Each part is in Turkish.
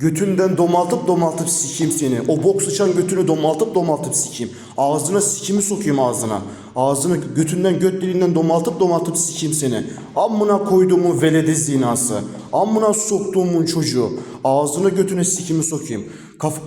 Götünden domaltıp domaltıp sikeyim seni. O bok sıçan götünü domaltıp domaltıp sikeyim. Ağzına sikimi sokayım ağzına. Ağzını götünden göt dilinden domaltıp domaltıp sikeyim seni. Amına koyduğumun veledi zinası. Amına soktuğumun çocuğu. Ağzına götüne sikimi sokayım. Kaf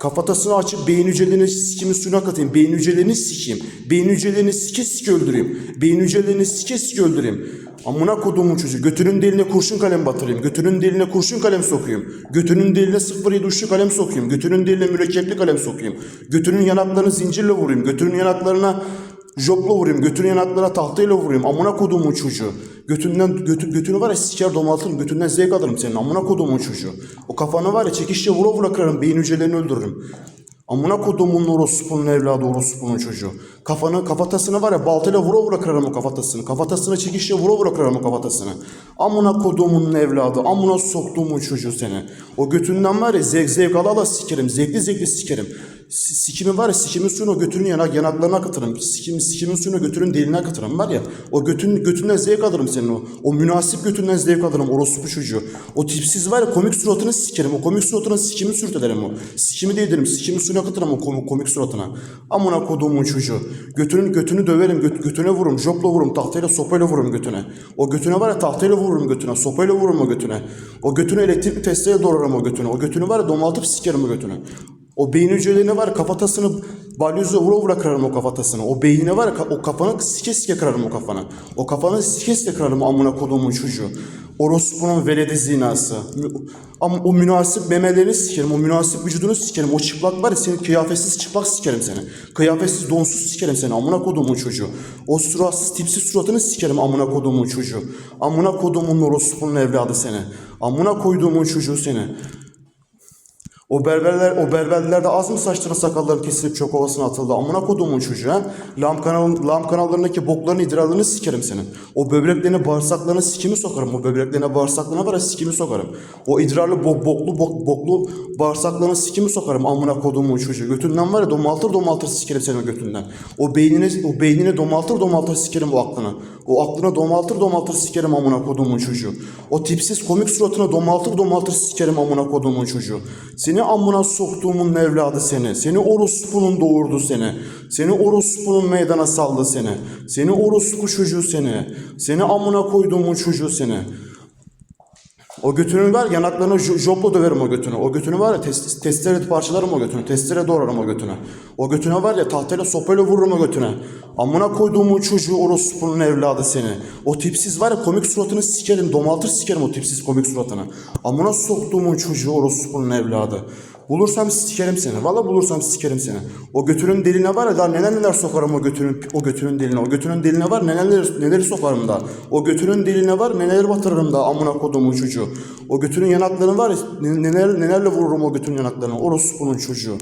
kafatasını açıp beyin hücrelerini sikimi suyuna katayım. Beyin hücrelerini sikeyim. Beyin hücrelerini sike sike öldüreyim. Beyin hücrelerini sike sike öldüreyim. Amına koduğumun çocuğu. Götünün deline kurşun kalem batırayım. Götünün deline kurşun kalem sokayım. Götünün deline 07 uçlu kalem sokayım. Götünün deline mürekkepli kalem sokayım. Götünün yanaklarını zincirle vurayım. Götünün yanaklarına jopla vurayım. Götünün yanaklarına tahtayla vurayım. Amına koduğumun çocuğu. Götünden götü, götünü var ya siker domaltırım. Götünden zevk alırım senin. Amına koduğumun çocuğu. O kafanı var ya çekişle vura vura kırarım. Beyin hücrelerini öldürürüm. Amına kodumun orospunun evladı orospunun çocuğu. Kafanı kafatasını var ya baltayla vura vura kırarım o kafatasını. Kafatasını çekişle vura vura kırarım o kafatasını. Amına kodumun evladı. Amına soktuğumun çocuğu seni. O götünden var ya zevk zevk ala ala sikerim. Zevkli zevkli sikerim. Si- Sikimi var ya sikimin suyunu o götünün yanak, yanaklarına akıtırım. Sikim, sikimin suyunu götünün deline akıtırım var ya. O götün, götünden zevk alırım senin o. O münasip götünden zevk alırım orospu çocuğu. O tipsiz var ya komik suratını sikerim. O komik suratına sikimi sürtelerim o. Sikimi değdirim. Sikimi suyunu akıtırım o komik, komik suratına. Amına koduğumun çocuğu. Götünün götünü döverim. Göt, götüne vururum. Jopla vururum. Tahtayla sopayla vururum götüne. O götüne var ya tahtayla vururum götüne. Sopayla vururum o götüne. O götünü elektrikli testereyle doğrarım o götüne. O götünü var ya domaltıp sikerim o götüne. O beyin hücrelerine var kafatasını balyozla vura vura kırarım o kafatasını. O beynine var o kafanı sike sike kırarım o kafanı. O kafanı sike sike kırarım amına koduğumun çocuğu. Orospunun veledi zinası. Ama o münasip memelerini sikerim, o münasip vücudunu sikerim. O çıplak var ya senin kıyafetsiz çıplak sikerim seni. Kıyafetsiz donsuz sikerim seni amına koduğumun çocuğu. O suratsız tipsiz suratını sikerim amına koduğumun çocuğu. Amına koduğumun orospunun evladı seni. Amına koyduğumun çocuğu seni. O berberler, o berberler de az mı saçların sakalların kesilip çöp ovasına atıldı? Amına koduğumun çocuğu ha? Lam, kanal, lam kanallarındaki bokların idrarlarını sikerim senin. O böbreklerine bağırsaklarına sikimi sokarım. O böbreklerine bağırsaklarına var ya sikimi sokarım. O idrarlı bok, boklu bok, boklu bağırsaklarına sikimi sokarım. Amına koduğumun çocuğu. Götünden var ya domaltır domaltır sikerim senin götünden. O beynine, o beynine domaltır domaltır sikerim o aklını. O aklına domaltır domaltır sikerim amına koduğumun çocuğu. O tipsiz komik suratına domaltır domaltır sikerim amına koduğumun çocuğu. Seni amına soktuğumun evladı seni. Seni orospunun doğurdu seni. Seni orospunun meydana saldı seni. Seni orospu çocuğu seni. Seni amına koyduğumun çocuğu seni. O götünü ver yanaklarına jo- jopla döverim o götünü. O götünü var ya tes- testere parçalarım o götünü. Testere doğrarım o götünü. O götüne var ya tahtayla sopayla vururum o götüne. Amına koyduğumun çocuğu orospunun evladı seni. O tipsiz var ya komik suratını sikerim. Domaltır sikerim o tipsiz komik suratını. Amına soktuğumun çocuğu orospunun evladı. Bulursam sikerim seni. Valla bulursam sikerim seni. O götünün deline var ya daha neler neler sokarım o götünün o götünün deline. O götünün deline var neler neler, neleri sokarım da. O götünün deline var neler batırırım da amına koduğumun çocuğu. O götünün yanaklarını var neler nelerle vururum o götünün yanaklarına. Orospunun çocuğu.